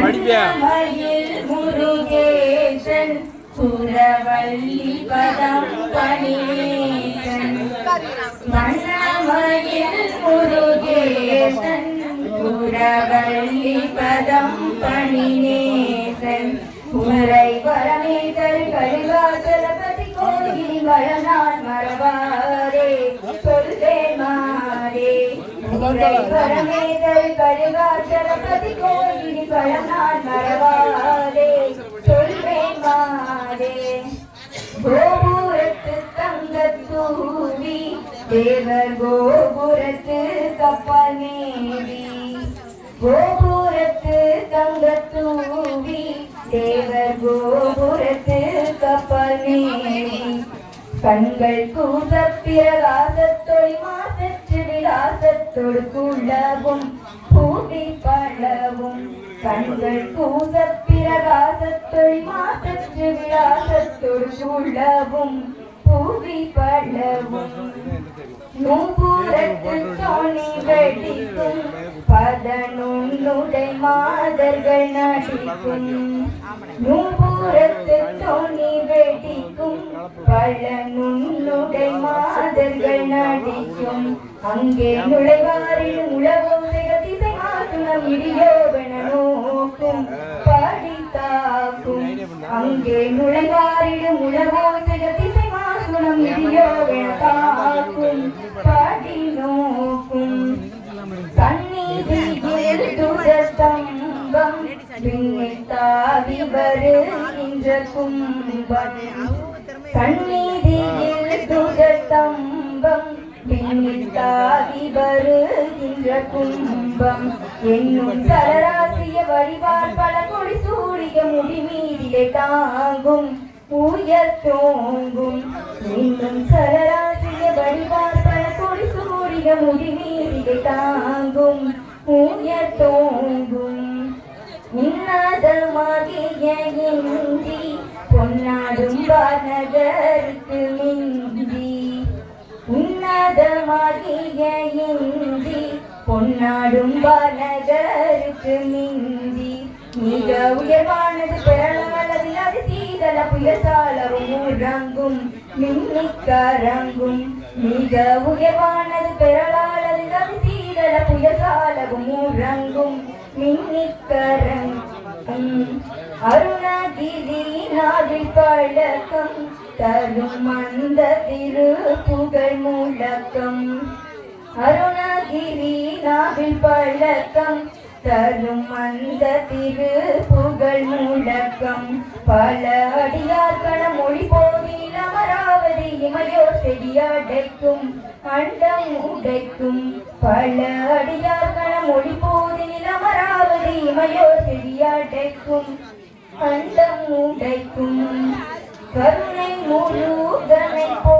வண்ணமயில் முருகேசன் சுரவல்லி பதம் பணிநேசன் வண்ணமயில் முருகேசன் சுரவல்லி பதம் வரமே தரு கோயில் வளனா கோபுரத்து தங்கத் தூவி தேவர் கோபுரத்து கப்பல் மேவி கோபுரத்து தங்கத் தூவி தேவர் கோபுரத்து கப்பல் மேவி கண்கள் கூச பிரகாசத்தொழி மாசற்று விலாசத்தொடு குள்ளவும் பூவி பழவும் கண்கள் கூச பிரகாசத்தொழி மாசற்று விலாசத்தொடு குள்ளவும் பூவி பழவும் நூபுரத்து தோணி வெடிக்கும் பதனுன்னுடை மாதர்கள் நடிக்கும். நூபுரத்து தோணி வெடிக்கும் பல மாதர்கள் நடிக்கும். அங்கே நுழைவாரில் உழவோ திசை மாசுனம் இடியோவென நோக்கும் அங்கே நுழைவாரில் உழவோ திசை மாசுனம் இடியோவென தாக்கும். பாடி நோக்கும். சந்நிதியில் துரஸ்தம்பம் பின்னித்தாவி வருகின்ற கும்பம். சந்நிதியில் துரஸ்தம்பம் பின்னித்தாவி வருகின்ற கும்பம் என்னும் சரராசிய வழிபார் பல கொடி சூடிய முடிமீதிலே தாங்கும். உயர் தோங்கும். என்னும் சரராசிய வழிபார் பல கொடி சூடிய முடிமீதிலே தாங்கும். உயர் தோங்கும். உன்னதமாகிய இந்தி பொன்னாடும் வானகருக்கு மிந்தி உன்னதமாகிய இந்தி பொன்னாடும் வானகருக்கு மிந்தி மிக உயர்வானது பெறளவளவில் அது சீதள புயசாலரும் உறங்கும் மின்னிக்கரங்கும் மிக உயர்வானது பெறளாளவில் அது சீதள புயசாலரும் உறங்கும் மின்னிக்கரங்கும். அருணகிரி நாவில் பழக்கம் தரும் அந்த திரு புகழ் முழக்கம். அருணகிரி நாவில் பழக்கம். தரும் அந்த திரு புகழ் முழக்கம். பல அடியார்கள மொழி போதில் அமராவதி இமையோர் செடியடைக்கும் அண்டம் உடைக்கும். பல அடியார்கள மொழி போதில் அமராவதி இமையோர் செடியடைக்கும் அண்டம் உடைக்கும். கருணை முழுதனை போ